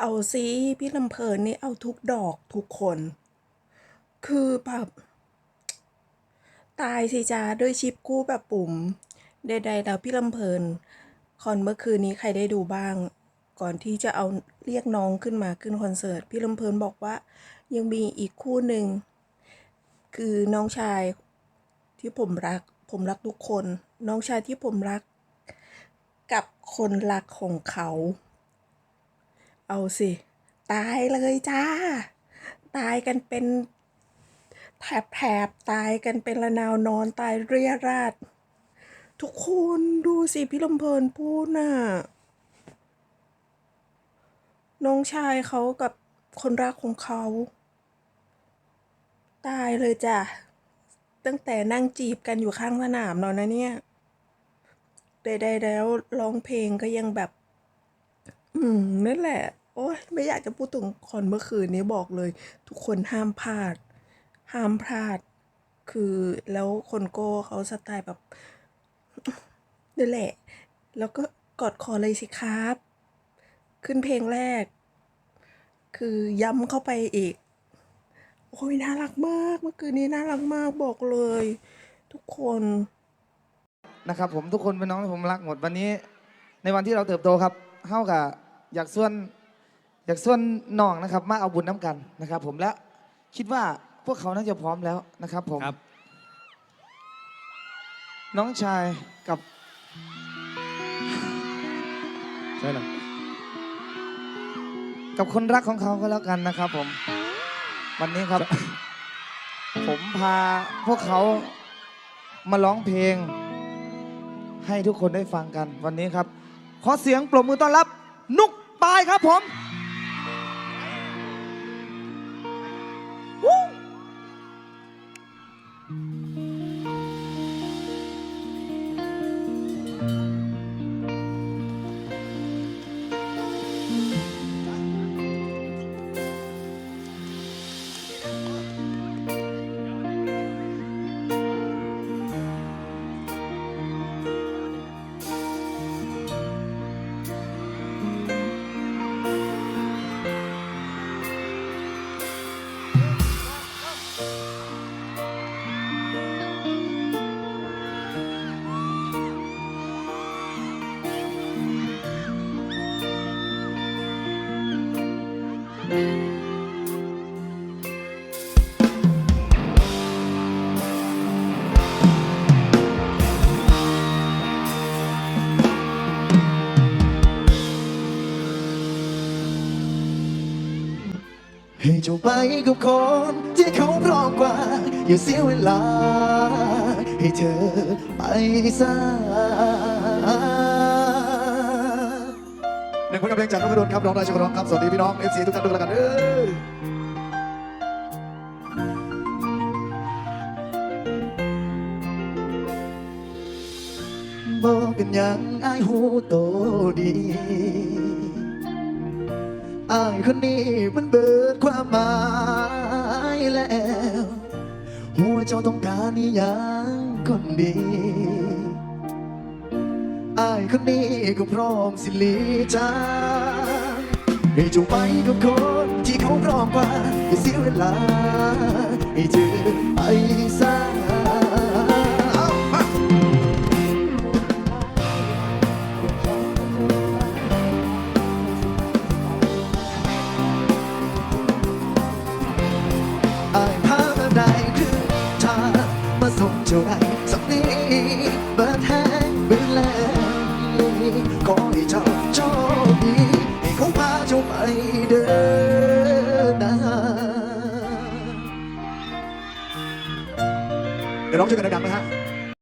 เอาสิพี่ลำเพลินนี่เอาทุกดอกทุกคน คือแบบตายสิจ้าด้วยชิปกู้แบบปุ่ม ใดๆแล้วพี่ลำเพลินคอนเมื่อคืนนี้ใครได้ดูบ้าง ก่อนที่จะเอาเรียกน้องขึ้นมาขึ้นคอนเสิร์ต พี่ลำเพลินบอกว่า ยังมีอีกคู่หนึ่ง คือน้องชายที่ผมรัก ผมรักทุกคน น้องชายที่ผมรัก กับคนรักของเขา เอาสิ ตายเลยจ้า ตายกันเป็นแถบแถบๆตายกันเป็นระนาวนอนตายเรียราดทุกคนดูสิพี่ลำเพลินพูดน่ะ น้องชายเขากับคนรักของเขา ตายเลยจ้ะ ตั้งแต่นั่งจีบกันอยู่ข้างสนามแล้วนะเนี่ยใดๆแล้วร้องเพลงก็ยังแบบ อืม นั่นแหละ โอ้ยไม่อยากจะพูดถึงคอนเมื่อคืนนี้บอกเลย ทุกคนห้ามพลาด ห้ามพลาด คือแล้วคนโก้เขาสไตล์แบบ นั่นแหละ แล้วก็กอดคอเลยสิครับ ขึ้นเพลงแรก คือย้ำเข้าไปอีก โอ้ยน่ารักมาก เมื่อคืนนี้น่ารักมากบอกเลย ทุกคน นะครับผมทุกคนเป็นน้องที่ผมรักหมดวันนี้ ในวันที่เราเติบโตครับเฮากับ อยากส่วนอยากส่วนน้องนะครับ มาเอาบุญน้ำกันนะครับ ผมและคิดว่าพวกเขาน่าจะพร้อมแล้วนะครับ ผมครับ น้องชายกับใช่หรอกับคนรักของเขาก็แล้วกันนะครับ ผม วันนี้ครับ ผมพาพวกเขามาร้องเพลง ให้ทุกคนได้ฟังกัน วันนี้ครับ ขอเสียงปรบมือต้อนรับ นุกตายครับผม ให้เจ้าไปกับคนที่เขาพร้อมกว่า อย่าเสียเวลา ให้เธอไปซะ นึ่งผลงานเพลงจากนพดลครับร้องได้ชกร้องครับสวัสดีพี่น้อง FC ทุกท่านด้วยกันแล้วกันเด้อบอกเป็นหยังไอ้ายหูโตดีอายคนนี้มันเบิดความหมายแล้ว หัวเจ้าต้องการนี่ยังคนดีายคนนี้ก็พร้อมสิลีจาให้เจ้าไปกับคนที่เขาพร้อมกว่าอย่าเสียเวลาให้เธอไปซะเอามาอายพามาได้คือทามาส่งเจ้าได้สักนี้เบิดแห้ ดินหน้าเดี๋ยวร้องช่วยกันดังๆไหมฮะ